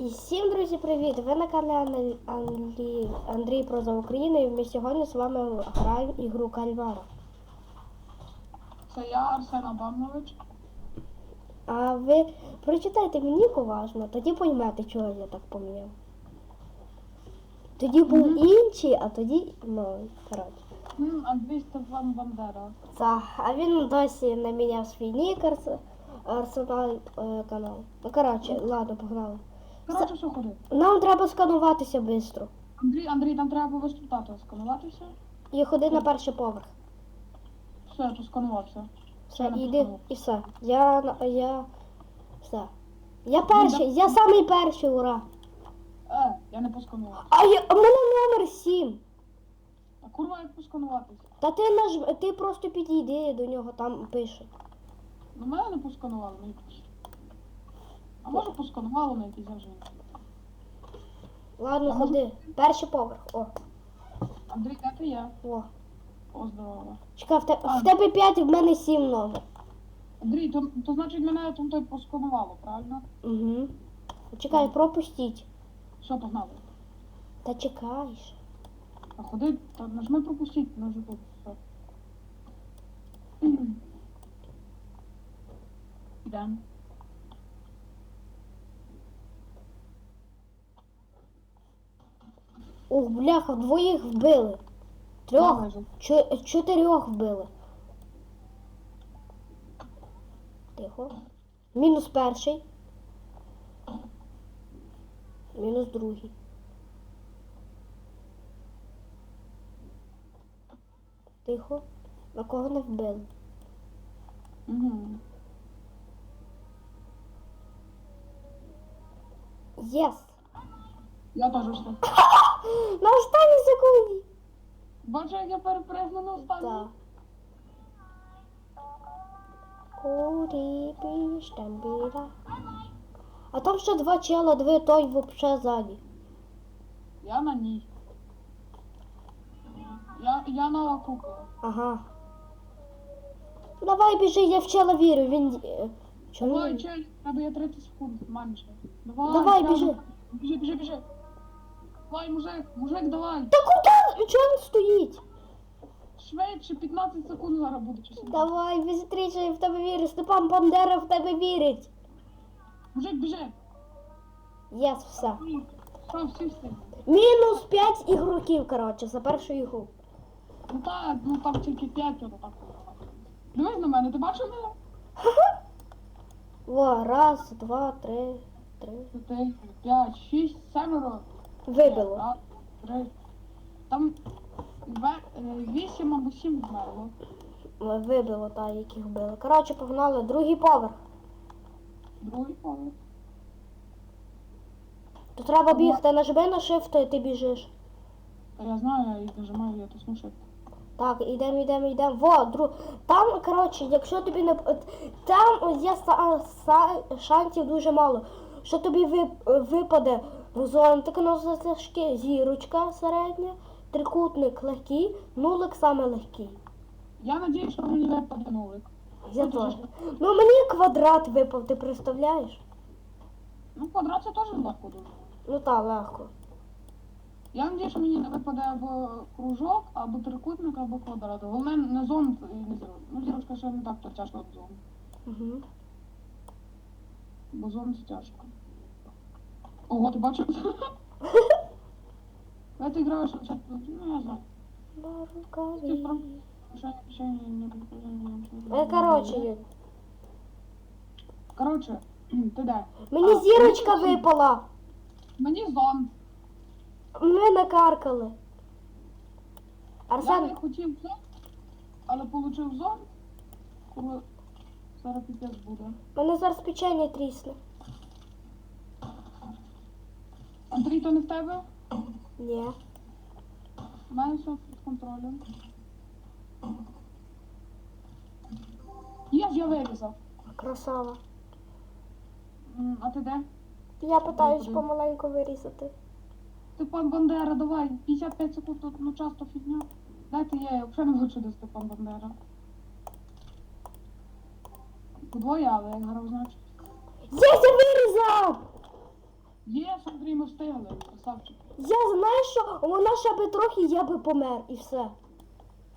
І всім, друзі, привіт! Ви на каналі Андрій, Андрій Проза України і ми сьогодні з вами граємо ігру Кальвара. Це я, Арсен Абамович. А ви прочитайте мені уважно, тоді поймете, чого я так поміняв. Тоді був Мгм. інший, а тоді ну, коротше. М, Андрій Степан Бандера. Це, а він досі не міняв свій нік Арсенал е, канал. Ну коротше, ладно, погнали. Коротше, що ходи. Нам треба скануватися швидко. Андрій, Андрій, там треба весь результати скануватися. І ходи на перший поверх. Все, я тут сканувався. Все, Я іди посканував. і все. Я на- я. Все. Я перший, я самий перший, ура. Е, я не посканувався. А я, у мене номер 7. А курва, як поскануватися? Та ти наж, ти просто підійди до нього, там пише. Ну мене не посканували, мені. А може посканувало на якийсь вже. Ладно, А може- ходи. Перший поверх. О, Андрій, де ти є? о. О, здорово. Чекай, в, те, в тебе 5, в мене 7 номер. Андрій, то, то значить мене там той посканувало, правильно? Угу. Чекай, пропустіть. Все, погнали. Та чекаєш. А ходи, та нажми пропустіть, нажми тут. Все. Йдемо. Ух, бляха, двоїх вбили. Трьох, чо, чотирьох вбили. Тихо. Мінус перший. Мінус другий. Тихо. На кого не вбили? Угу. Єс! Я теж все. На останній секунді! Бачу, як я перепригну на останню. Так. Курі піш там біля. А там ще два чела, дві той вообще ззаді. Я на ній. Я, я нова кукла. Ага. Давай біжи, я в чела вірю, він. е, Чому? Давай, чай, тебе є 30 секунд, менше. Давай, Давай, біжи. Біжи, біжи, біжи. Давай, мужик, мужик, давай. Та куди? Чого він стоїть? Швидше, 15 секунд зараз буде часу. Давай, бістріше, я в тебе вірю. Степан Бандера в тебе вірить. Мужик, біжи. Єс, все. Що, всі встиг? Мінус 5 ігроків, коротше, за першу ігру. Ну так, ну там тільки 5 ну так. Дивись на мене, ти бачив мене? Во, раз, два, три, три. 4, 5, 6, 7. Вибило. Раз, три. Там 8 або 7 вмерло. Вибило, та, яких били. Коротше, погнали. Другий поверх. Другий поверх. То треба бігти, нажми на shift, і ти біжиш. Та я знаю, я нажимаю, я тисну shift. Так, ідемо, йдемо, йдемо. Во, друг. Там, коротше, якщо тобі не. от, Там є са... са- шансів дуже мало. Що тобі вип... випаде зонтик на затяжки, зірочка середня, трикутник легкий, нулик саме легкий. Я надіюсь, що мені випаде нулик. Я теж. Ну мені квадрат випав, ти представляєш? Ну, квадрат це теж легко дуже. Ну так, легко. Я надію, що мені не випаде або кружок, або трикутник, або квадрат. Головне не зон і не зірочка. Ну, зірочка ще не так то тяжко, як зон. Угу. Бо зон це тяжко. Ого, ти бачив? Коли ти граєш, це, ну, я знаю. Барукаві. Ще, ще, не, не, Е, коротше, Юль, Коротше, ти де? мені А, зірочка мені- випала. Мені зон. Ми накаркали. Я Арсен, не хотів зон, але получив зон. Коли зараз піпець буде. мене зараз печення трісне. Андрій, то не в тебе? Ні. У мене все під контролем. Є, я вирізав. Красава. М, А ти де? Я питаюсь Добре. помаленьку вирізати. Степан Бандера, давай, 55 секунд тут ну часто фігня. Дайте я, я взагалі не хочу до Степан Бандера. Подвоє, але я грав, значить. Є, я вирізав! Є, смотри, ми встигли, красавчик. Я знаю, що вона ще би трохи, я би помер і все.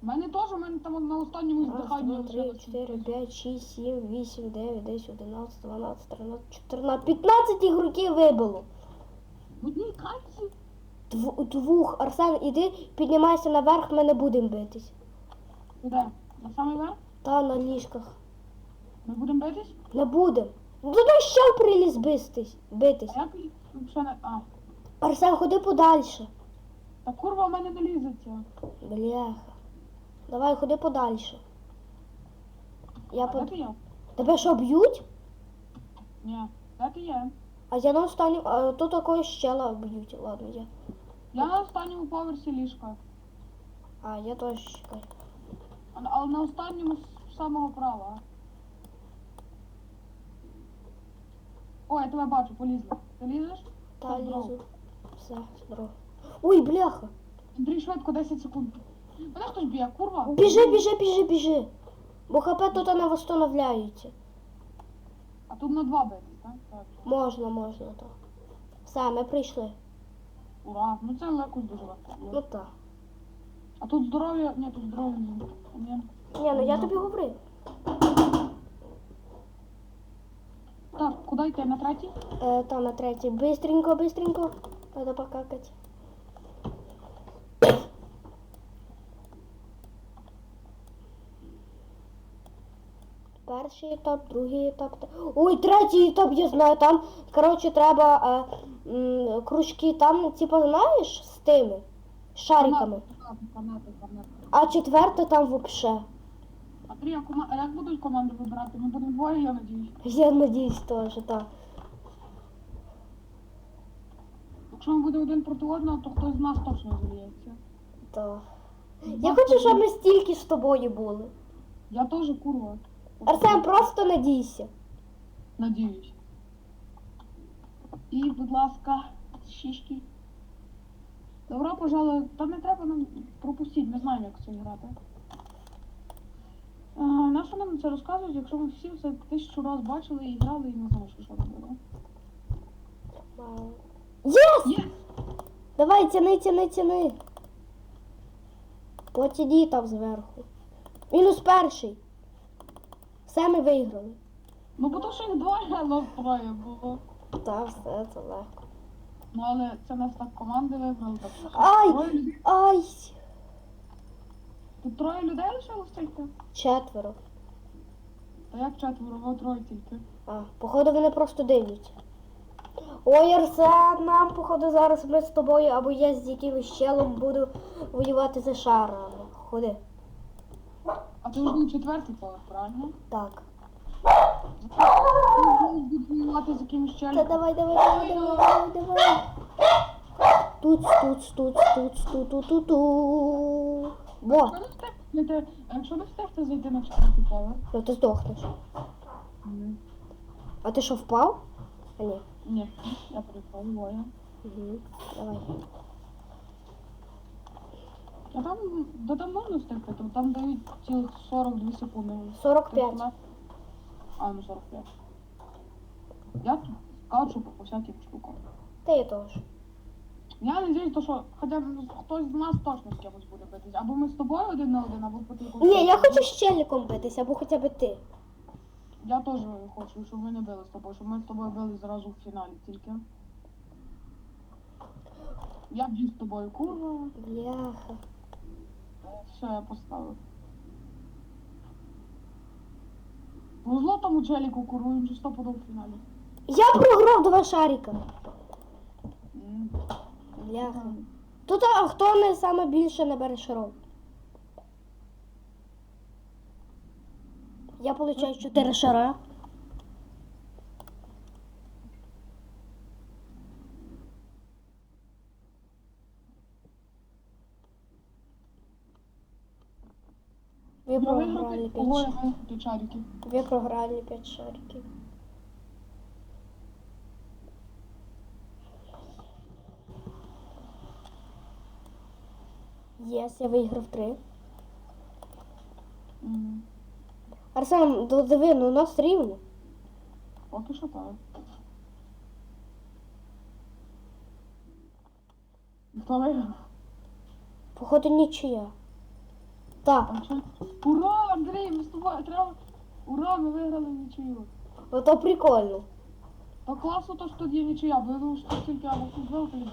У мене теж, у мене там на останньому Раз, здиханні два, три, лишилось. чотири, п'ять, шість, сім, вісім, дев'ять, десять, одинадцять, дванадцять, тринадцять, чотирнадцять, п'ятнадцять ігроків вибило. В одній катці? Дв- двох. Арсен, іди, піднімайся наверх, ми не будемо битись. Куди? На самий верх? Та на ліжках. Ми будемо битись? Не будемо. Ну дай ще приліз битись. битись. А як взагалі не... А, Арсен, ходи подальше. та курва в мене не лізеться. Бляха. Давай, ходи подальше. Я А де под... ти є? Тебе що б'ють? Ні. Де ти є? А я на останню. А тут такої щела б'ють. Ладно, я. Я на останньому поверсі ліжка. А, я теж. А- Але на останньому з самого права. О, я тебе бачу, полізла. Ти лізеш? Та здорово. лізу. Все, здорово. Ой, бляха. Андрій, швидко, 10 секунд. Мене хтось б'є, курва. Біжи, біжи, біжи, біжи. Бо хп тут не восстановляється. А тут на два битись, так? Так. Можна, можна, так. Все, ми прийшли. Ура. Ну це легко дуже легко. Ну так. А тут здоров'я. Ні, тут здоров'я ні. Ні. Ні, ну я тобі говорив. Куди йти? На третій? Е, та на третій. Бистренько, бистренько. Треба покакати. Перший етап, другий етап. Ой, третій етап, я знаю. Там, коротше, треба е, м, кружки там, типу, знаєш, з тими шариками. Фанати, фанати, фанати. А четверте там вообще. Андрій, а, кома... а як будуть команди вибирати? Ми будемо двоє, я надіюсь. Я надіюсь теж, так. Якщо ми будемо один проти одного, то хтось з нас точно зальється. Так. Я хочу, щоб ми стільки з тобою були. Я теж курва. Арсен, просто надійся. Надіюсь. І, будь ласка, шишки. Добро, пожалуй, та не треба нам пропустити, ми знаємо, як це грати. А, на що нам це розказують, якщо ми всі все тисячу раз бачили і грали, і не знаємо, що що робили. Єс! Є! Давай, тяни, тяни, тяни. Потяні там зверху. Мінус перший. Все ми виграли. Ну, бо то, що їх двоє, але троє було. Так, все це легко. Ну, але це нас так команди вибрали, так що Ай! Ай! Тут троє людей лишилось тільки? Четверо. Та як четверо, ви троє тільки. А, походу вони просто дивляться. Ой, Арсен, нам, походу, зараз ми з тобою або я з якимось челом буду воювати за шарами. Ходи. А ти вже на четвертий поверх, правильно? Так. Ти будеш воювати з якимось Та давай, давай, давай, давай, давай, давай. Тут, тут, тут, тут, тут, тут, тут, тут. Во, не встигнете, а якщо не встигнете зайти на четвертий поверх? ну ти здохнеш. А ти що, впав? А ні. Ні, я приїхав двоє. Угу. Давай. А там, да там можна встигти, то там дають цілих 42 секунди. 45. А, ну 45. Я тут скачу по всяким штукам. Та я теж. Я надіюсь, то, що хоча б хтось з нас точно з кимось буде битись. Або ми з тобою один на один, або по. Ні, я хочу з челіком битися, або хоча б ти. Я теж хочу, щоб ми не били з тобою, щоб ми з тобою били зразу в фіналі тільки. Я б'ю з тобою курва. Бляха. Все, я поставив. Вузло тому челіку курву, він же стопудов в фіналі. Я програв два шарика. М. Бляха. Тут а хто не саме більше набере шаров? Я получаю 4 шара. Ви програли виграв 5 обоє виграти чарики. Ви програли 5 шариків. Єс, я виграв 3. М. Арсен, диви, ну у нас рівно. Поки що так. Хто виграв? Походу нічия. Так, Ура, Андрій, ми з тобою треба. Ура, ми виграли нічию. ото прикольно. Та класно то, що тут є нічия, думав, що тільки або футбол, або.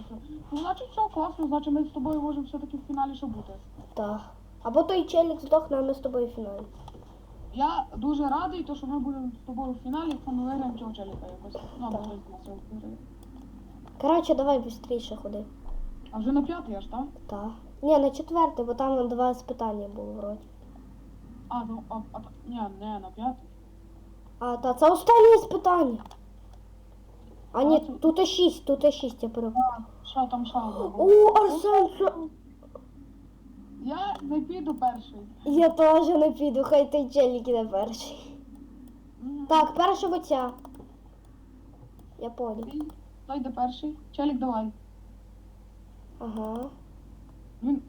Ну, значить, все класно, значить ми з тобою можемо все-таки в фіналі ще бути. Так. Або той челік здохне, а ми з тобою в фіналі. Я дуже радий, то, що ми будемо з тобою в фіналі, якщо ми виграємо цього челіка якось. Ну, або хтось з нас його виграє. Коротше, давай швидше ходи. А вже на п'ятий аж, так? Так. Ні, на четверте, бо там два спитання було вроді. А, ну, а, а, ні, не, на п'ятий. А, та це останнє спитання. А ні, тут і шість, тут і шість, я перепутав. Що там було? О, Арсен, це- Я не піду перший. я теж не піду, хай той челік іде перший. Так, перша оця. Я понял. Хто йде перший? Челік, давай. Ага. Він.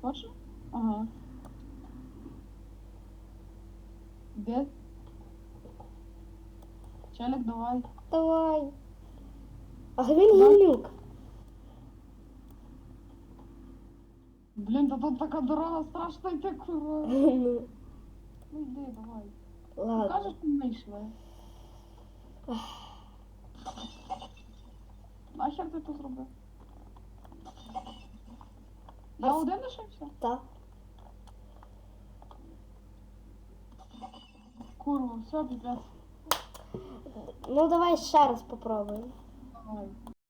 Точно? Ага. Де? Челік, давай. Давай. А він гімнюк. Блін, та тут така дорога страшна йти, курва. Ну, Ну йди, давай. ладно. Кажеш, що ми йшли. Нахер ти то зробив? Я один лишився? Так. Курва, все, піпець. Ну давай ще раз попробуємо.